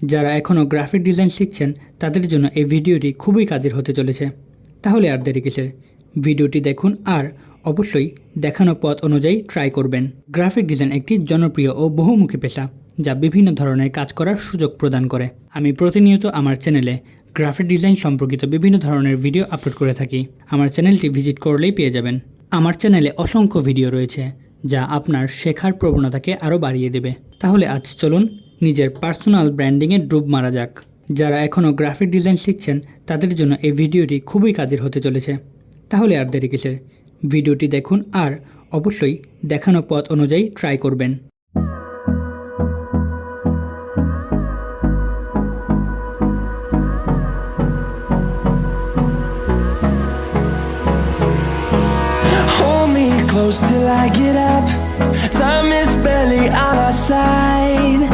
যারা এখনও graphic design শিখছেন, তাদের জন্য এই ভিডিওটি খুবই কাজের হতে চলেছে। তাহলে আর দেরি কিসের? ভিডিওটি দেখুন আর অবশ্যই দেখানো পথ অনুযায়ী ট্রাই করবেন। গ্রাফিক ডিজাইন একটি জনপ্রিয় ও বহুমুখী পেশা, যা বিভিন্ন ধরনের কাজ করার সুযোগ প্রদান করে। আমি প্রতিনিয়ত আমার চ্যানেলে গ্রাফিক ডিজাইন সম্পর্কিত বিভিন্ন ধরনের ভিডিও আপলোড করে থাকি। আমার চ্যানেলটি ভিজিট করলেই পেয়ে যাবেন। আমার চ্যানেলে অসংখ্য ভিডিও রয়েছে, যা আপনার শেখার প্রবণতাকে আরও বাড়িয়ে দেবে। তাহলে আজ চলুন নিজের পার্সোনাল ব্র্যান্ডিংয়ে ডুব মারা যাক যারা এখনও গ্রাফিক ডিজাইন শিখছেন, তাদের জন্য এই ভিডিওটি খুবই কাজের হতে চলেছে তাহলে আর দেরি কিসের ভিডিওটি দেখুন আর অবশ্যই দেখানো পথ অনুযায়ী ট্রাই করবেন till I get up. Time is barely on our side.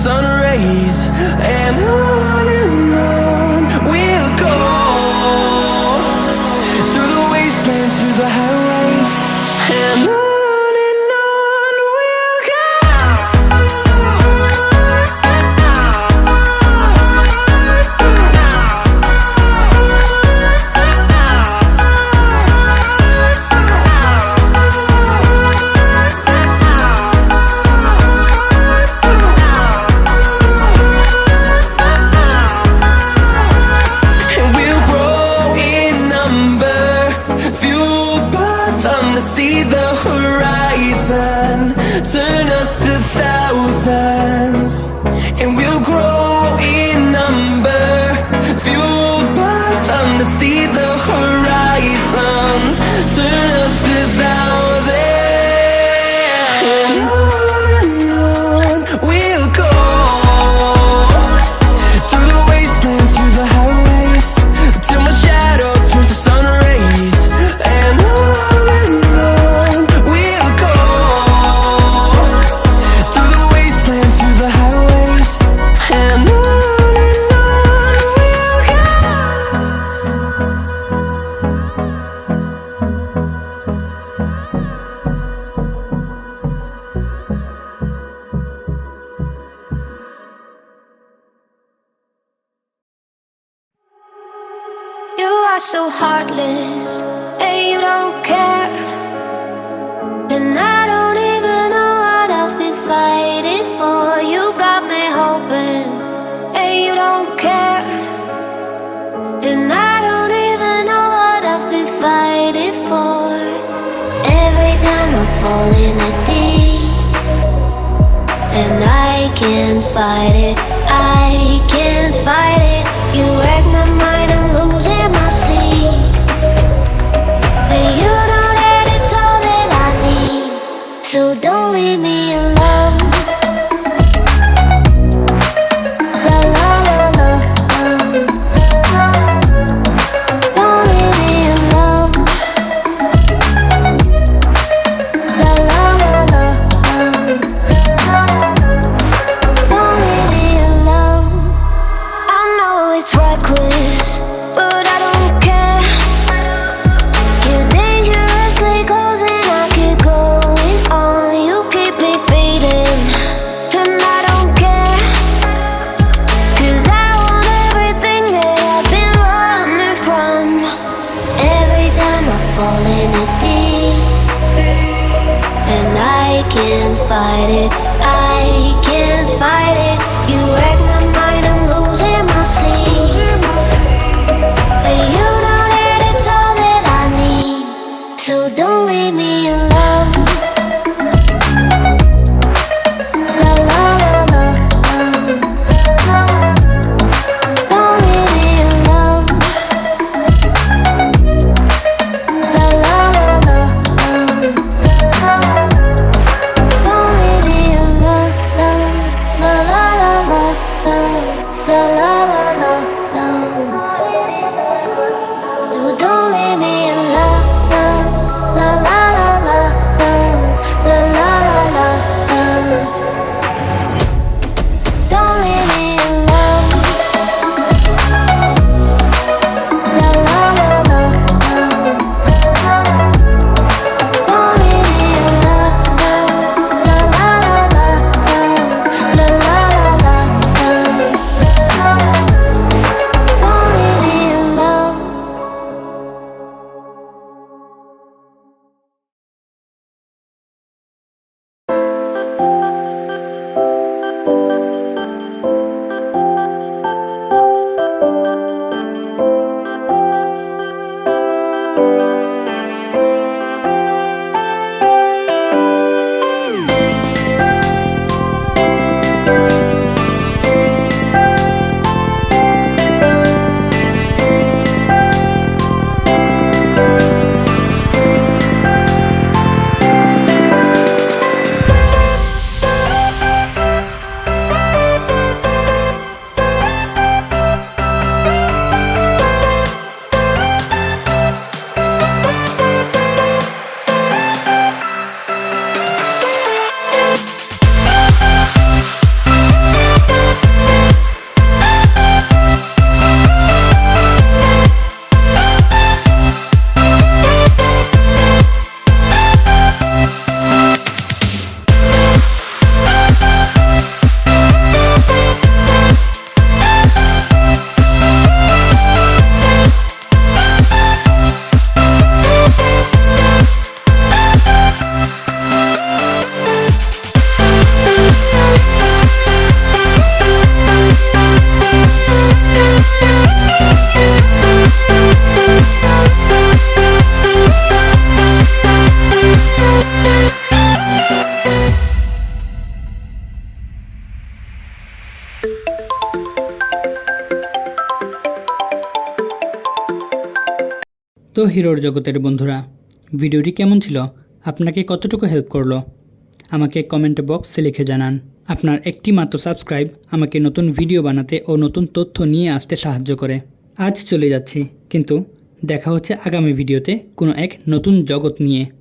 sun turn us to thousands. So heartless, and you don't care. And I don't even know what I've been fighting for. You got me hoping, and you don't care. And I don't even know what I've been fighting for. Every time I fall in a deep, and I can't fight it, I can't fight it. Melody. And I can't fight it, I can't fight it. You wreck my mind, I'm losing my sleep. And you know that it's all that I need. So don't leave me alone. তো হিরোর জগতের বন্ধুরা, ভিডিওটি কেমন ছিল? আপনাকে কতটুকু help করল? আমাকে কমেন্ট বক্সে লিখে জানান। আপনার একটি মাত্র সাবস্ক্রাইব আমাকে নতুন ভিডিও বানাতে ও নতুন তথ্য নিয়ে আসতে সাহায্য করে। আজ চলে যাচ্ছি, কিন্তু দেখা হচ্ছে আগামী ভিডিওতে কোনো এক নতুন জগৎ নিয়ে।